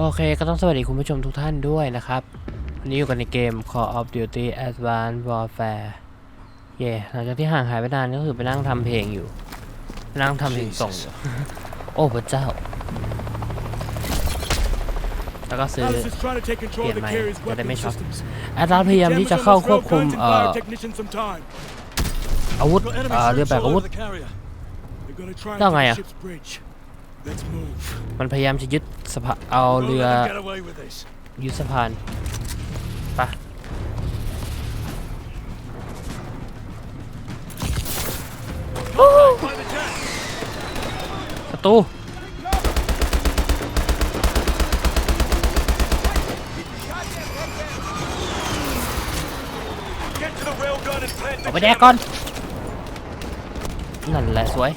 โอเคก็ต้องสวัสดีคุณผู้ชมทุกท่านด้วยนะครับ วันนี้อยู่กันในเกม Call of Duty Advanced Warfare เย่หลังจากที่ห่างหายไปนานก็คือไปนั่งทำเพลงอยู่ไปนั่งทำเพลงส่งอยู่โอ้พระเจ้า แล้วก็ซื้อ Alice is trying to take control of the Pi- carrier's Pi- weapon Pi- systems. แอดลาสพยายามที่จะเข้าควบคุม Jammers on เอ่ those อ railguns and fire technicians some time. อาวุธ Got enemy เอ่อเรือแบก control อาวุธ over the carrier. They're gonna try and แล้วไง take อะ มันพยายามจะยึดสะพานเอาเรือ Don't let them get away with this. ยึดสะพานไปะ By the tank. ประตู Get to the railgun and plant ออก the ไปแดกก่อน นั่นแหละสวย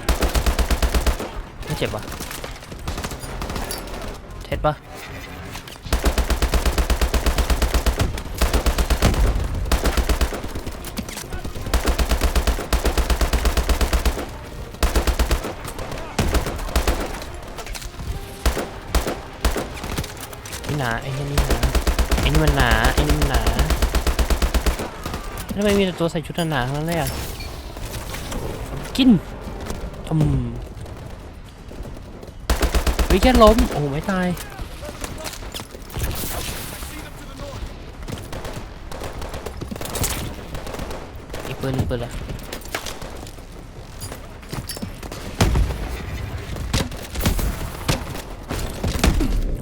ไม่เจ็บวะ็ดปะนี่หนาไอ้นี่หนาไอ้นี่มันหนาไอ้นี่มันหนาทำไมมีแต่ตัวใส่ชุดหนาๆทั้งนั้นเลยอะกินอื มวิแค่ล้ม โอ้ไม่ตาย อีกปืนหนึ่งปืนละ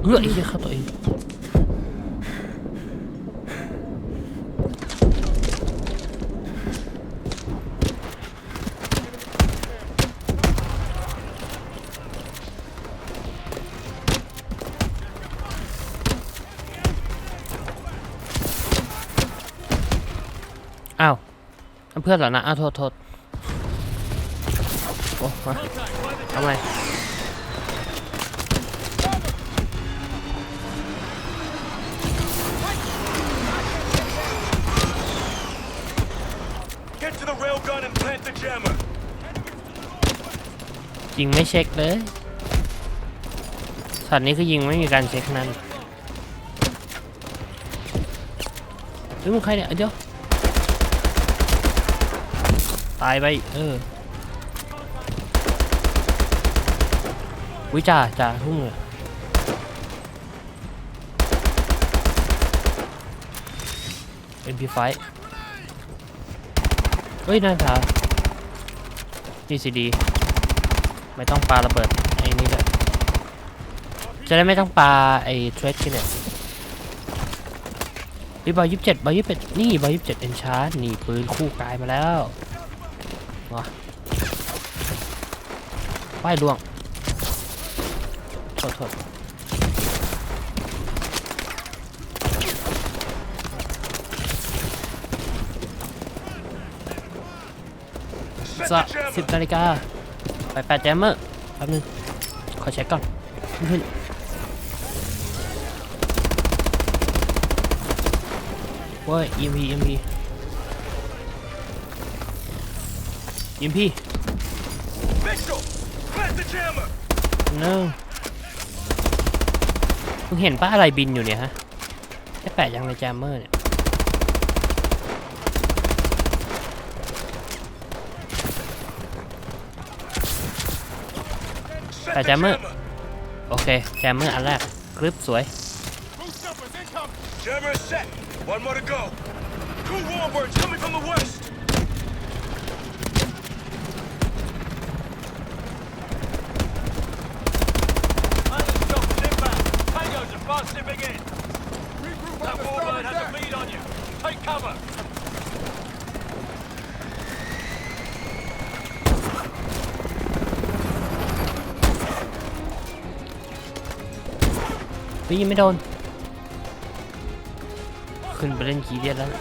เฮ้ยเดี๋ยวเข้าตัวเอง เพื่อนเหรอนะอ้าวโทษโทษโอ้มาทำไม Get to the railgun and plant the jammer. ยิงไม่เช็คเลยช็อตนี้คือยิงไม่มีการเช็คนั่นเฮ้ยมึงใครเนี่ยเดี๋ยว ตายไป เออวิจ่าจ่าทุ่งเลยเอ็มพีไฟเฮ้ยน่าจะดีซีดี ไม่ต้องปาระเบิด ไอ้นี่เลยจะได้ไม่ต้องปาไอ้เทรดกันเนี่ยวิบอยยี่สิบเจ็ดบอยยี่สิบเจ็ดนี่บอยยี่สิบเจ็ดเอนชาร์ดนี่ปืนคู่กายมาแล้ว มาป้ายล่วงโทษโทษส Set the สิบ jammer. นาฬิกาไปแปดแจมเมอร์แป๊บนึง ขอเช็คก่อนขึ้นเว้ย EMP EMP EMP Mitchell, plant the jammer. no มึงเห็นป้าอะไรบินอยู่เนี่ยฮะแค่แปะยังในแจมเมอร์เนี่ย Set Phải the jammer. jammer. โอเค แจมเมอร์อันแรกกริปสวย Jammer set. One more to go. Two warbirds coming from the west. That warbird has a lead on you. Take cover. เฮ้ยยังไม่โดน ขึ้นไปเล่นกีเดียนแล้ว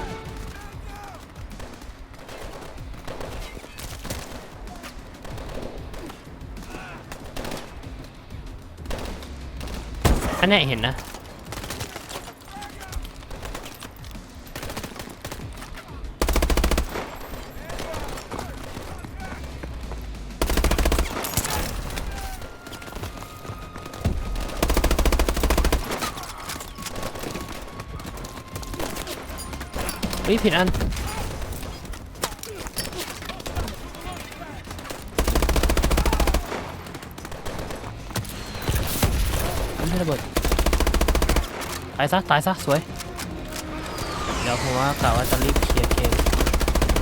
อันเนี้ยเห็นนะ เฮ้ยผิดอัน ไม่ใช่ระเบิดตายซะ ตายซะ สวย เดี๋ยวผมว่ากะว่าจะรีบเคลียร์เกม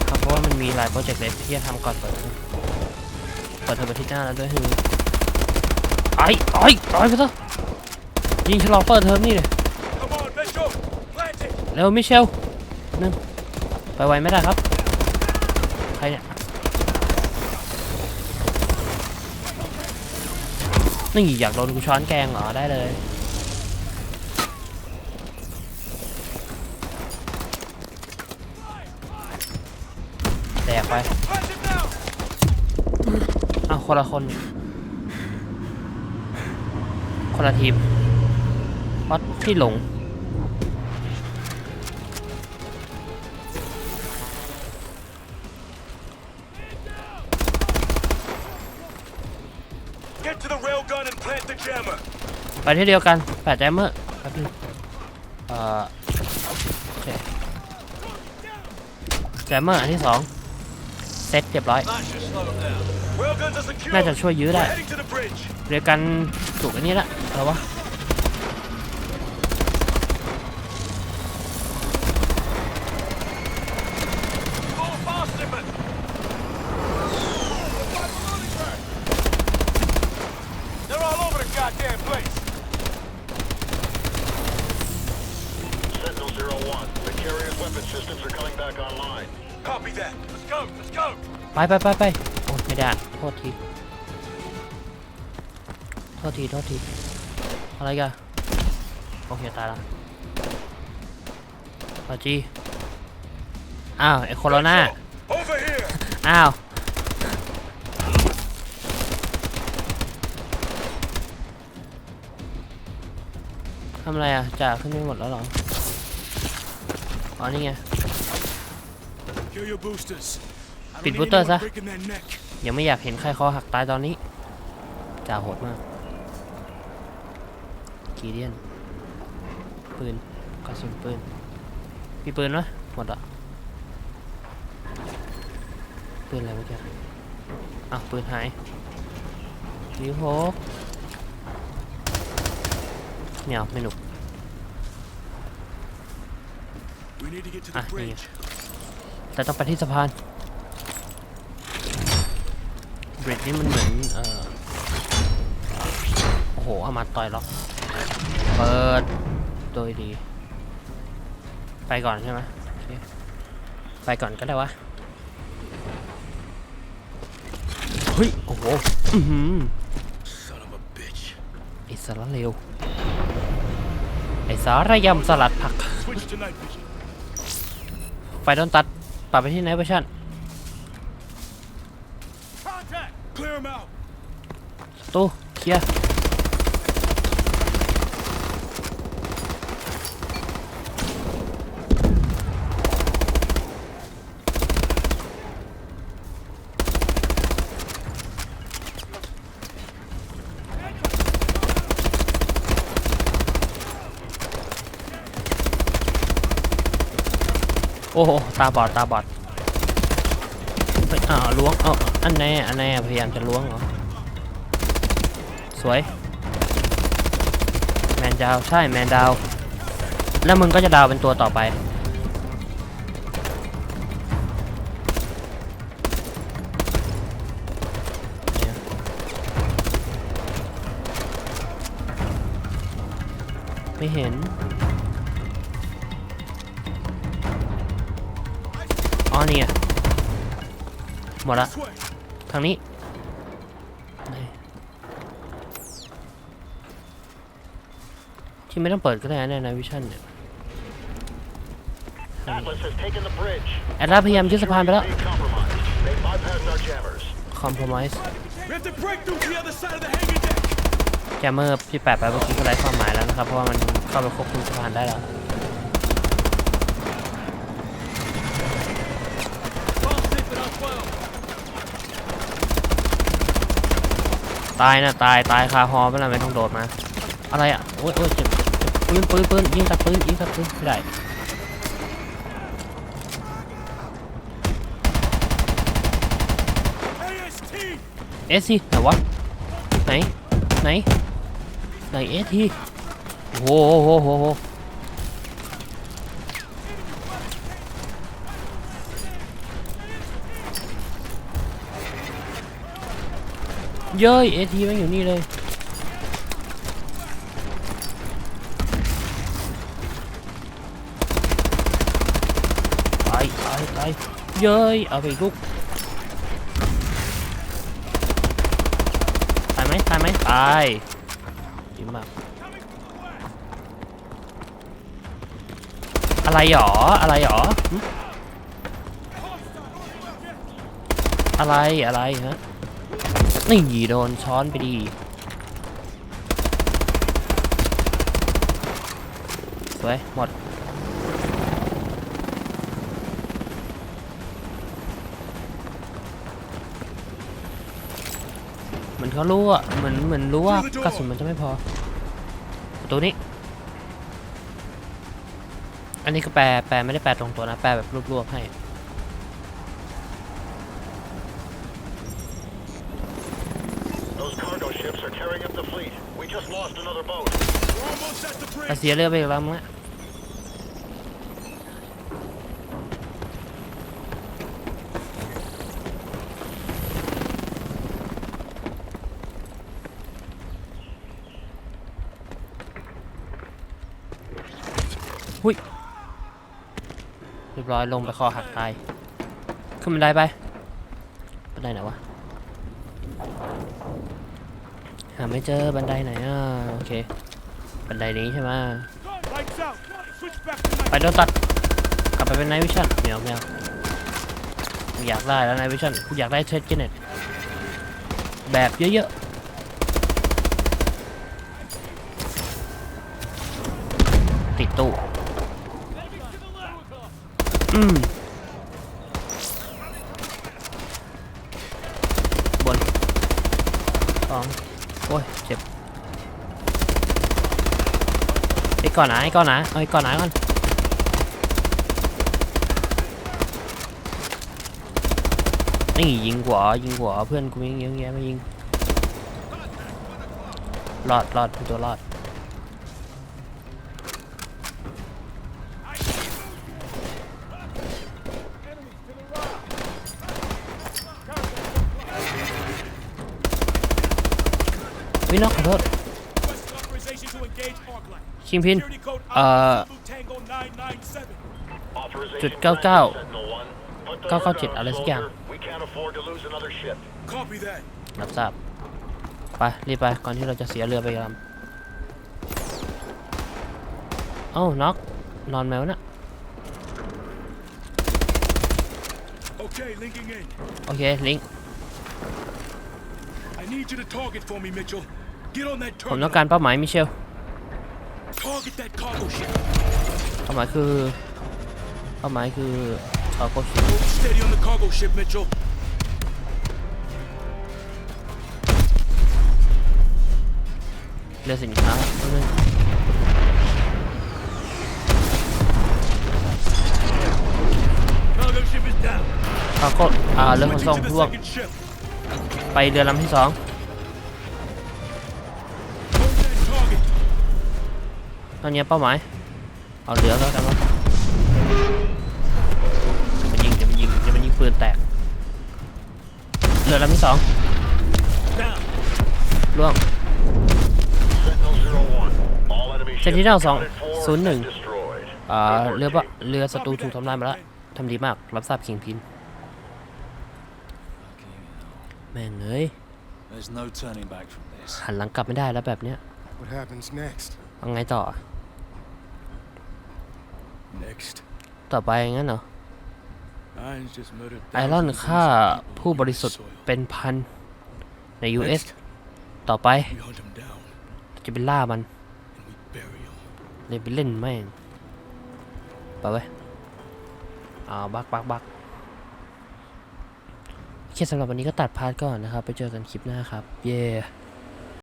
ครับเพราะว่ามันมีหลายโปรเจกต์เลยที่จะทำก่อนเปิดเทอมเปิดเทอมอาทิตย์หน้าแล้วด้วยคือไอ้ไอ้ตายไปซะยิงฉลองเปิดเทอมนี่เลย Come on, Mitchell. Plant it. เร็วมิเชลห นึงไปไวไม่ได้ครับ ใครเนี่ย นี่อยากโดนกูช้อนแกงเหรอ ได้เลย แตกไปอ้าวคนละคน คนละทีมวัดที่หลง ไปที่เดียวกันแปดแจมเมอร์แป๊บนึงเอ่อโอเคแจมเมอร์อันที่สองเซตเรียบร้อย น่าจะช่วยยื้อได้เรียกกันถูกอันนี้ละอะไรวะ ไปไปไปไปโอ้ยไม่ได้ โทษที โทษที โทษที อะไรกันโอเคตายละพอจีอ้าวไอโคโรนา Over here. อ้าว ทำอะไรอะจ่าขึ้นไปหมดแล้วเหรอ อ๋อ นี่ไง Kill your boosters. I Pit don't need booster anyone sa? breaking their neck. ยังไม่อยากเห็นใครคอหักตายตอนนี้จ่าโหดมาก กีเดียน ปืน กระสุนปืน มีปืนไหมหมดอะปืนอะไรเมื่อกี้อ้าวปืนหายนิ้วโฮกไม่เอาไม่หนุก We need to get to Ah, the bridge. แต่ต้องไปที่สะพานบ ริดนี่มันเหมือนเอ่อโอ้โห เอามาต่อยล็อก เปิด โดยดี ไปก่อนใช่ไหมโอเคไปก่อนก็ได้วะ เฮ้ย โอ้โหอื้อหือ Son of a bitch. ไอสารเลวไอสารยำสลัดผัก Switch to night vision. ไฟโดนตัดปรับไปที่ไหนเวอร์ชัน Contact. Clear them out. ตู้เคลียร์โอ้โหตาบอดตาบอด เฮ้ยอ้าวล้วงเอ้าอันแน่อันแน่พยายามจะล้วงเหรอ สวย แมนดาว ใช่ แมนดาว แล้วมึงก็จะดาวเป็นตัวต่อไป ไม่เห็นอ๋อนี่ไง หมดละ This way. ทางนี้ ที่ไม่ต้องเปิดก็ได้นะในวิชั่นเนี่ย Atlas has taken the bridge. แอดลาพยายามยึดสะพานไปแล้ว They compromised. They bypassed our jammers. คอมโพม s e We have to break through to the other side of the hangar deck. แจมเมอร์ที่แปะไปเมื่อกี้ก็ไร้ความหมายแล้วนะครับ เพราะว่ามันเข้าไปควบคุมสะพานได้แล้ว ตายนะตายตายคาหอไม่ละไม่ต้องโดดมา อะไรอะโอ้ยโอ้ยเจ็บปืนปืนปืนยิงตับปืนยิงตับปืนไม่ได้เอสซีไหนวะไหนไหนไหนเอสทีโอ้โหโหโหโห เย้ยเอทีมันอยู่นี่เลยตายตายตายเย้ยเอาไปอีกลูกตายไหมตายไหมตายดีมากอะไรหรออะไรหรออะไรอะไรฮะ นี่โดนช้อนไปดี สวย หมด เหมือนเขารู้อะ เหมือนเหมือนรู้ว่ากระสุนมันจะไม่พอ ตัวนี้ อันนี้ก็แปลแปลไม่ได้แปลตรงตัวนะ แปลแบบรวบๆให้ We just lost another boat. We're almost at the แต่ bridge. เสียเรือไปอีกลำละหุยเรียบร้อยลงไปคอหักตาย ขึ้นบันไดไปบันไดไหนวะ หาไม่เจอบันไดไหนอะโอเค บันไดนี้ใช่ไหม Lights out. Switch back to ไปโดนตัด กลับไปเป็นไนวิชั่นแมวแมวกูอยากได้แล้วไนวิชั่นกูอยากได้เทสเจเน็ตแบบเยอะๆ ติดตู้อืมบนสอง โอ้ยเจ็บไอ้ก่อนนะไอ้ก่อนนะเอาไอ้ก่อนนะก่อนนี่ยิงหัวยิงหัวเพื่อนกูยิงเยอะแยะไม่ยิงรอดรอดเป็นตัวรอด วินอกขอโทษ Request authorization to engage Arclight. คิงพิน Security code เอ่อ Zulu Tango 997. Authorization จุดเก้าเก้า granted, Sentinel One. Put the เก้าเก้า word เจ็ด out, อะไรสักอย่าง soldier. We can't afford to lose another ship. Copy that. รับทราบ ไป รีบไป ก่อนที่เราจะเสียเรือไปอีกลำเอ้าน็อกนอนแมวน่ะ Okay, linking in. โอเค ลิงก์ I need you to target for me, Mitchell. Get on that ผมต้อง terminal. การเป้าหมายมิเชล Target that cargo ship. เป้าหมายคือเป้าหมายคือเอาโคชิ Hold steady on the cargo ship, Mitchell. เรือสินค้าแป๊บนึง Cargo ship is down. เอาก็อ่าเรือขน Switching ส่ง to the ร่วง second ship. ไปเรือลำที่สอง ตอนนี้เป้าหมาย เอาเรือแล้วกันวะจะมันยิงจะมันยิงจะมันยิงปืนแตกเรือลำที่สอง Down. ร่วง Sentinel Zero One. All enemy ships Sentinel สอง accounted for ศูนย์หนึ่ง and destroyed. อ่าเรือปะเรือศัตรูถูกทำลายมาแล้วทำดีมาก รับทราบคิงพิน แม่งเอ้ย There's no turning back from this. หันหลังกลับไม่ได้แล้วแบบเนี้ย What happens next? เอาไงต่อ Next. ต่อไปงั้นเหรอ Irons just murdered ไอรอน thousands of ฆ่า innocent people ผู้บริสุทธิ์ on this soil. เป็นพันใน US Next, ต่อไป we hunt them down จะไปล่ามัน and we bury them. เลยไปเล่นแม่งไปเว้ยอ่าบักบักบักโอเคสำหรับวันนี้ก็ตัดพาร์ทก่อนนะครับ ไปเจอกันคลิปหน้าครับ เย้